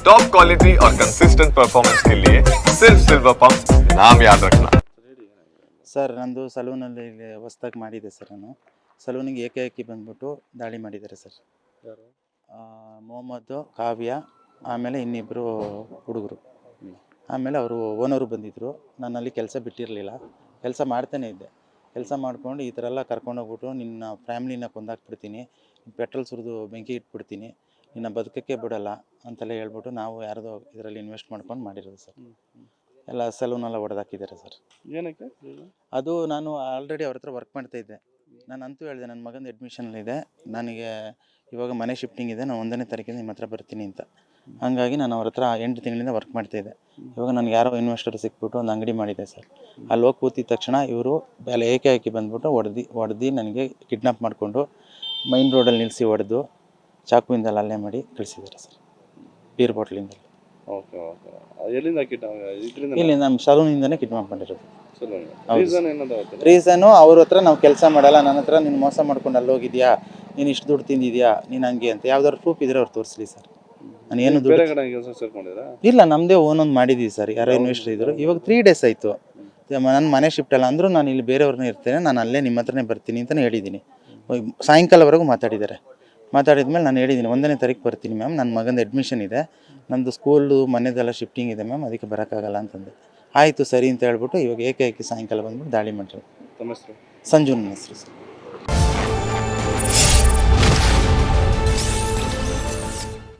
Top quality और consistent performance के लिए सिर्फ सिल्वर पंप नाम याद रखना ಸರ್ ನಂದು ಸಲೂನಲ್ಲಿ ಹೊಸ್ದಾಗಿ ಮಾಡಿದೆ ಸರ್ ನಾನು ಸಲೂನಿಗೆ ಏಕಾಏಕಿ ಬಂದ್ಬಿಟ್ಟು ದಾಳಿ ಮಾಡಿದ್ದಾರೆ ಸರ್ ಯಾರು ಆ, ಮೊಹಮ್ಮದ್ದು ಕಾವ್ಯ ಆಮೇಲೆ ಇನ್ನಿಬ್ಬರು ಹುಡುಗರು ಆಮೇಲೆ ಅವರು ಓನರು ಬಂದಿದ್ದರು ನಾನು ಅಲ್ಲಿ ಕೆಲಸ ಬಿಟ್ಟಿರಲಿಲ್ಲ ಕೆಲಸ ಮಾಡ್ತಾನೆ ಇದ್ದೆ ಕೆಲಸ ಮಾಡ್ಕೊಂಡು ಈ ಥರ ಎಲ್ಲ ಕರ್ಕೊಂಡೋಗ್ಬಿಟ್ಟು ನಿನ್ನ ಫ್ಯಾಮ್ಲಿನ ಕೊಂದಾಕ್ಬಿಡ್ತೀನಿ ಪೆಟ್ರೋಲ್ ಸುರಿದು ಬೆಂಕಿ ಇಟ್ಬಿಡ್ತೀನಿ ನಿನ್ನ ಬದುಕಕ್ಕೆ ಬಿಡಲ್ಲ ಅಂತೆಲ್ಲ ಹೇಳ್ಬಿಟ್ಟು ನಾವು ಯಾರ್ದೋ ಇದರಲ್ಲಿ ಇನ್ವೆಸ್ಟ್ ಮಾಡ್ಕೊಂಡು ಮಾಡಿರೋದು ಸರ್. ಎಲ್ಲ ಸಲೂನೆಲ್ಲ ಹೊಡೆದಾಕಿದ್ದಾರೆ ಸರ್. ಏನಕ್ಕೆ? ಅದು ನಾನು ಆಲ್ರೆಡಿ ಅವ್ರ ಹತ್ರ ವರ್ಕ್ ಮಾಡ್ತಾ ಇದ್ದೆ. ನಾನು ಅಂತೂ ಹೇಳಿದೆ ನನ್ನ ಮಗನ ಅಡ್ಮಿಷನಲ್ಲಿದೆ ನನಗೆ ಇವಾಗ ಮನೆ ಶಿಫ್ಟಿಂಗ್ ಇದೆ ನಾನು ಒಂದನೇ ತಾರೀಕಿಂದ ನಿಮ್ಮ ಹತ್ರ ಬರ್ತೀನಿ ಅಂತ. ಹಾಗಾಗಿ ನಾನು ಅವ್ರ ಹತ್ರ ಎಂಟು ತಿಂಗಳಿಂದ ವರ್ಕ್ ಮಾಡ್ತಾ ಇದ್ದೆ. ಇವಾಗ ನನಗೆ ಯಾರೋ ಇನ್ವೆಸ್ಟರ್ ಸಿಕ್ಬಿಟ್ಟು ಒಂದು ಅಂಗಡಿ ಮಾಡಿದೆ ಸರ್. ಅಲ್ಲಿ ಹೋಗಿ ಕೂತಿದ ತಕ್ಷಣ ಇವರು ಅಲ್ಲಿ ಹಾಕಿ ಬಂದ್ಬಿಟ್ಟು ಹೊಡೆದು ಹೊಡೆದು ನನಗೆ ಕಿಡ್ನಾಪ್ ಮಾಡಿಕೊಂಡು ಮೈನ್ ರೋಡಲ್ಲಿ ನಿಲ್ಲಿಸಿ ಹೊಡೆದು ಚಾಕುವಿಂದ ಅಲ್ಲೇ ಮಾಡಿ ಕಳಿಸಿದ್ದಾರೆ ಸರ್. ಬೀರ್ ಬಾಟ್ಲಿಂದ ಓಕೆ ಓಕೆ. ಎಲ್ಲಿಂದ ಕಿಟ್ ಇದರಿಂದ ಇಲ್ಲಿ ನಮ್ಮ ಸಲೂನಿಂದನೇ ಕಿಟ್ ಮಾಡ್ಕೊಂಡಿರೋದು. ಹೌದು. ರೀಸನ್ ಗೊತ್ತಿಲ್ಲ ರೀಸನು ಅವ್ರ ಹತ್ರ ನಾವು ಕೆಲಸ ಮಾಡಲ್ಲ ನನ್ನ ಹತ್ರ ನೀನು ಮೋಸ ಮಾಡ್ಕೊಂಡು ಅಲ್ಲಿ ಹೋಗಿದ್ಯಾ? ನೀನು ಇಷ್ಟು ದುಡ್ಡು ತಿಂದಿದ್ಯಾ? ನೀನು ಹಂಗೆ ಅಂತ ಯಾವ್ದಾದ್ರು ಪ್ರೂಫ್ ಇದ್ರೆ ಅವ್ರು ತೋರಿಸ್ಲಿ ಸರ್. ನಾನು ಏನು ಬೇರೆ ದುಡ್ಡು ಕಡೆ ಕೆಲಸ ಮಾಡಿದೀವಿ ಇಲ್ಲ ನಮ್ಮದೇ ಒಂದು ಮಾಡಿದ್ದೀವಿ ಸರ್. ಯಾರೋ ಇನ್ವೆಸ್ಟರ್ ಇದ್ರು. ಇವಾಗ ತ್ರೀ ಡೇಸ್ ಆಯಿತು. ನನ್ನ ಮನೆ ಶಿಫ್ಟ್ ಅಲ್ಲ ಅಂದರೂ ನಾನು ಇಲ್ಲಿ ಬೇರೆಯವ್ರನ್ನ ಇರ್ತೇನೆ ನಾನು ಅಲ್ಲೇ ನಿಮ್ಮ ಹತ್ರನೇ ಬರ್ತೀನಿ ಅಂತಲೇ ಹೇಳಿದ್ದೀನಿ ಸಾಯಂಕಾಲವರೆಗೂ ಮಾತಾಡಿದ್ದಾರೆ. ಮಾತಾಡಿದ್ಮೇಲೆ ನಾನು ಹೇಳಿದ್ದೀನಿ ಒಂದನೇ ತಾರೀಕು ಬರ್ತೀನಿ ಮ್ಯಾಮ್ ನನ್ನ ಮಗಂದು ಅಡ್ಮಿಷನ್ ಇದೆ. ನಂದು ಸ್ಕೂಲು ಮನೆದೆಲ್ಲ ಶಿಫ್ಟಿಂಗ್ ಇದೆ ಮ್ಯಾಮ್ ಅದಕ್ಕೆ ಬರೋಕ್ಕಾಗಲ್ಲ ಅಂತಂದೆ. ಆಯಿತು ಸರಿ ಅಂತ ಹೇಳ್ಬಿಟ್ಟು ಇವಾಗ ಏಕೈಕಿ ಸಾಯಂಕಾಲ ಬಂದ್ಬಿಟ್ಟು ದಾಳಿ ಹೆಸರು? ಸಂಜು ನನ್ನ ಹೆಸರು ಸರ್.